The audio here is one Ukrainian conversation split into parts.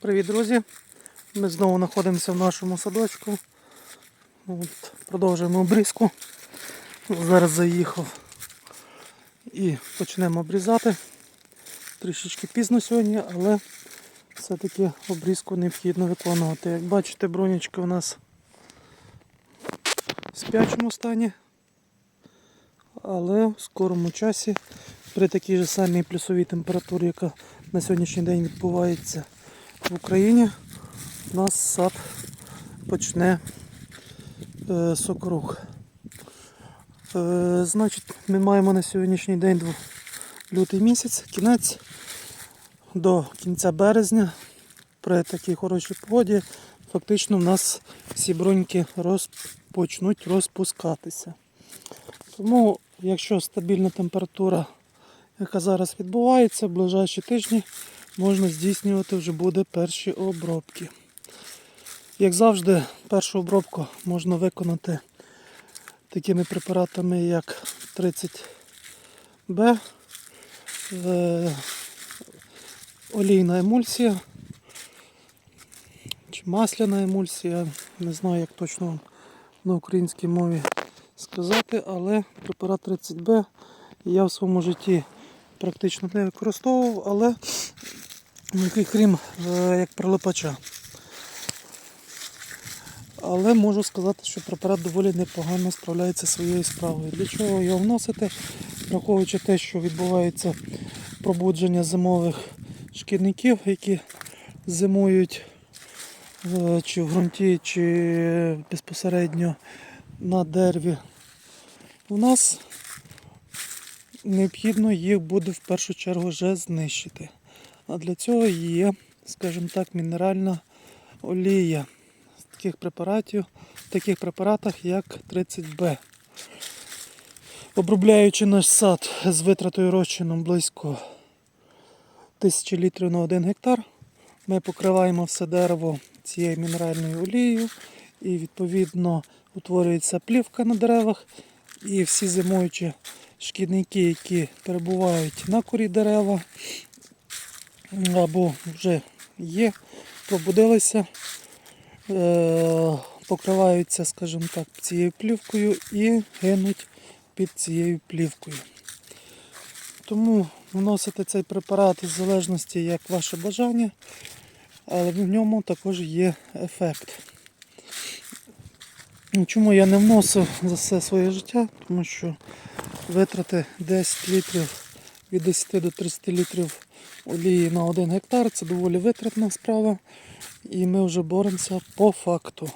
Привіт, друзі! Ми знову знаходимося в нашому садочку. От, продовжуємо обрізку. Зараз заїхав і почнемо обрізати. Трішечки пізно сьогодні, але все-таки обрізку необхідно виконувати. Як бачите, бронечка у нас в спячому стані, але в скорому часі при такій же самій плюсовій температурі, яка на сьогоднішній день відбувається в Україні, у нас сад почне е, сокорух. Е, значить, ми маємо на сьогоднішній день лютий місяць, кінець до кінця березня. При такій хорошій погоді фактично в нас всі броньки розпочнуть розпускатися. Тому, якщо стабільна температура, яка зараз відбувається, в ближайші тижні можна здійснювати вже буде перші обробки. Як завжди, першу обробку можна виконати такими препаратами, як 30Б, е, олійна емульсія чи масляна емульсія, не знаю, як точно на українській мові сказати, але препарат 30Б я в своєму житті практично не використовував, але ну, крім е, як прилипача. Але можу сказати, що препарат доволі непогано справляється своєю справою. Для чого його вносити, враховуючи те, що відбувається пробудження зимових шкідників, які зимують е, чи в ґрунті, чи безпосередньо на дереві. У нас необхідно їх буде в першу чергу вже знищити. А для цього є, скажімо так, мінеральна олія з таких препаратів, в таких препаратах, як 30Б. Обробляючи наш сад з витратою розчином близько 1000 літрів на 1 гектар, ми покриваємо все дерево цією мінеральною олією і відповідно утворюється плівка на деревах. І всі зимуючі шкідники, які перебувають на корі дерева або вже є, пробудилися, е, покриваються, скажімо так, цією плівкою і гинуть під цією плівкою. Тому вносити цей препарат в залежності як ваше бажання, але в ньому також є ефект. Чому я не вносив за все своє життя? Тому що витрати 10 літрів від 10 до 30 літрів олії на 1 гектар це доволі витратна справа. І ми вже боремося по факту.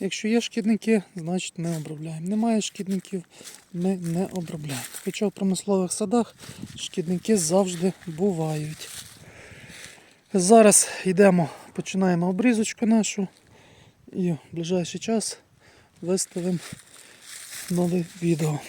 Якщо є шкідники, значить ми обробляємо. Немає шкідників, ми не обробляємо. Хоча в промислових садах шкідники завжди бувають. Зараз йдемо, починаємо обрізочку нашу і в ближайший час виставимо нове відео.